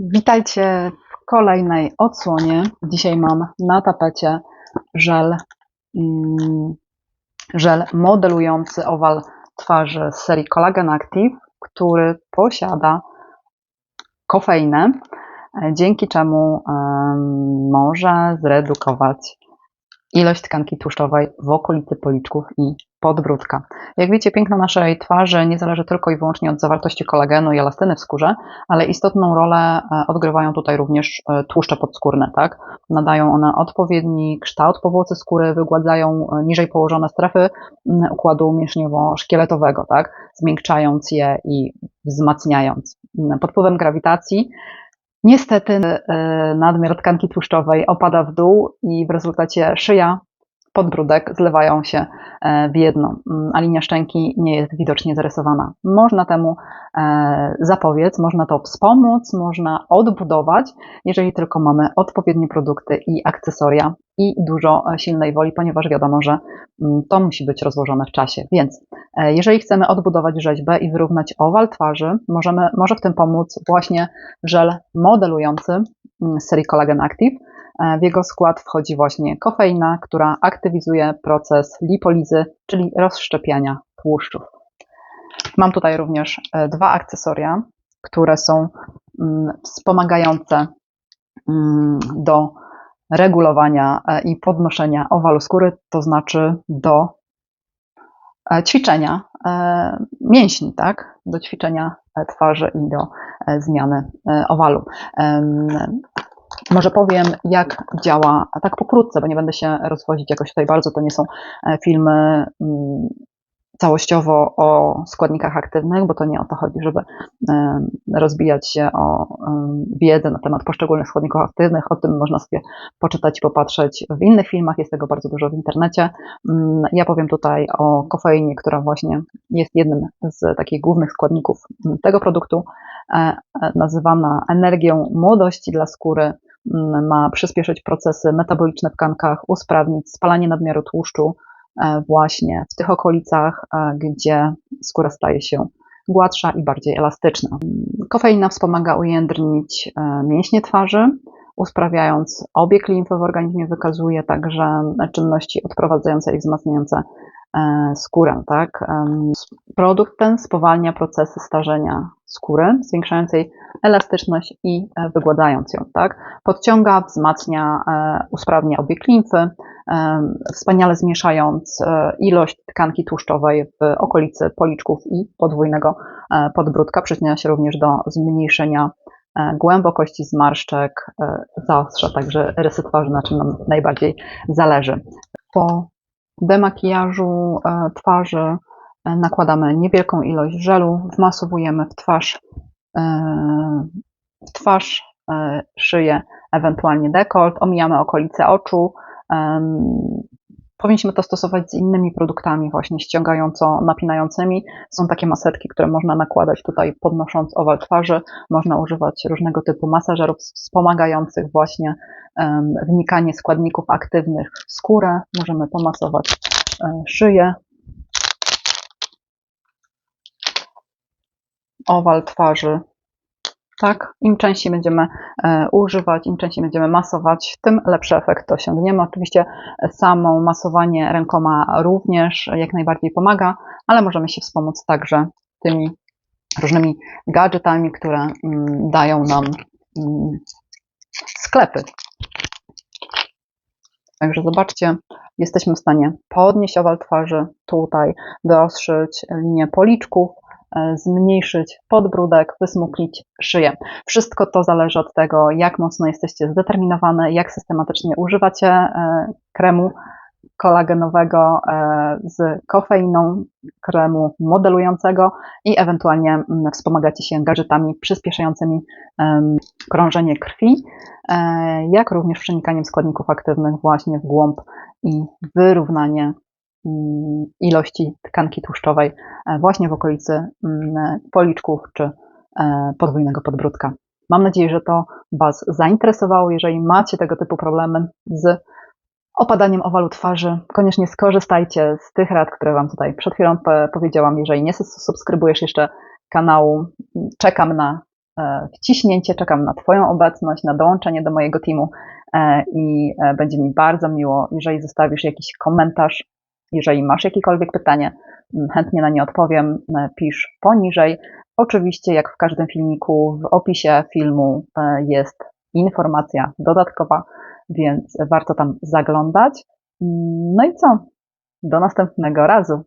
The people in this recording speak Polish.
Witajcie w kolejnej odsłonie. Dzisiaj mam na tapecie żel, mm, żel modelujący owal twarzy z serii Collagen Active, który posiada kofeinę, dzięki czemu em, może zredukować ilość tkanki tłuszczowej w okolicy policzków i podbródka. Jak wiecie, piękno naszej twarzy nie zależy tylko i wyłącznie od zawartości kolagenu i elastyny w skórze, ale istotną rolę e, odgrywają tutaj również e, tłuszcze podskórne, tak? Nadają one odpowiedni kształt powłocy skóry, wygładzają e, niżej położone strefy układu mięśniowo-szkieletowego, tak? Zmiękczając je i wzmacniając. Pod wpływem grawitacji Niestety nadmiar tkanki tłuszczowej opada w dół i w rezultacie szyja, podbródek zlewają się e, w jedno, mm, a linia szczęki nie jest widocznie zarysowana. Można temu e, zapobiec, można to wspomóc, można odbudować, jeżeli tylko mamy odpowiednie produkty i akcesoria i dużo silnej woli, ponieważ wiadomo, że mm, to musi być rozłożone w czasie. Więc e, jeżeli chcemy odbudować rzeźbę i wyrównać owal twarzy, możemy, może w tym pomóc właśnie żel modelujący mm, z serii Collagen Active. E, W jego skład wchodzi właśnie kofeina, która aktywizuje proces lipolizy, czyli rozszczepiania tłuszczów. Mam tutaj również e, dwa akcesoria, które są mm, wspomagające mm, do regulowania e, i podnoszenia owalu skóry, to znaczy do ćwiczenia mięśni, tak? Do ćwiczenia twarzy i do zmiany owalu. Może powiem, jak działa, a tak pokrótce, bo nie będę się rozwodzić jakoś tutaj bardzo, to nie są e, filmy mm, całościowo o składnikach aktywnych, bo to nie o to chodzi, żeby em, rozbijać się o em, wiedzę na temat poszczególnych składników aktywnych. O tym można sobie poczytać i popatrzeć w innych filmach, jest tego bardzo dużo w internecie. Mm, Ja powiem tutaj o kofeinie, która właśnie jest jednym z takich głównych składników mm, tego produktu, e, e, nazywana energią młodości dla skóry. Mm, Ma przyspieszyć procesy metaboliczne w tkankach, usprawnić spalanie nadmiaru tłuszczu, e, właśnie w tych okolicach, e, gdzie skóra staje się gładsza i bardziej elastyczna. Kofeina wspomaga ujędrnić e, mięśnie twarzy, usprawiając obieg limfy w organizmie, wykazuje także czynności odprowadzające i wzmacniające skórę. Tak? Produkt ten spowalnia procesy starzenia skóry, zwiększając jej elastyczność i e, wygładając ją. Tak? Podciąga, wzmacnia, e, usprawnia obieg limfy, wspaniale zmniejszając e, ilość tkanki tłuszczowej w okolicy policzków i podwójnego e, podbródka. Przyczynia się również do zmniejszenia e, głębokości zmarszczek, e, zaostrza także rysy twarzy, na czym nam najbardziej zależy. Po demakijażu e, twarzy e, nakładamy niewielką ilość żelu, wmasowujemy w twarz, e, w twarz, szyję, ewentualnie dekolt, omijamy okolice oczu. Powinniśmy to stosować z innymi produktami, właśnie ściągająco napinającymi. Są takie maseczki, które można nakładać tutaj, podnosząc owal twarzy. Można używać różnego typu masażerów wspomagających właśnie em, wnikanie składników aktywnych w skórę. Możemy pomasować e, szyję, owal twarzy. Tak, im częściej będziemy e, używać, im częściej będziemy masować, tym lepszy efekt osiągniemy. Oczywiście samo masowanie rękoma również jak najbardziej pomaga, ale możemy się wspomóc także tymi różnymi gadżetami, które mm, dają nam mm, sklepy. Także zobaczcie, jesteśmy w stanie podnieść owal twarzy tutaj, wyostrzyć linię policzków, zmniejszyć podbródek, wysmuklić szyję. Wszystko to zależy od tego, jak mocno jesteście zdeterminowane, jak systematycznie używacie e, kremu kolagenowego e, z kofeiną, kremu modelującego i ewentualnie mm, wspomagacie się gadżetami przyspieszającymi krążenie krwi, e, jak również przenikaniem składników aktywnych właśnie w głąb i wyrównanie ilości tkanki tłuszczowej e, właśnie w okolicy mm, policzków czy e, podwójnego podbródka. Mam nadzieję, że to Was zainteresowało. Jeżeli macie tego typu problemy z opadaniem owalu twarzy, koniecznie skorzystajcie z tych rad, które Wam tutaj przed chwilą po- powiedziałam. Jeżeli nie subskrybujesz jeszcze kanału, czekam na e, wciśnięcie. Czekam na Twoją obecność, na dołączenie do mojego teamu i będzie mi bardzo miło, jeżeli zostawisz jakiś komentarz, jeżeli masz jakiekolwiek pytanie, m, chętnie na nie odpowiem, e, pisz poniżej. Oczywiście, jak w każdym filmiku, w opisie filmu e, jest informacja dodatkowa, więc warto tam zaglądać. Mm, No i co? Do następnego razu.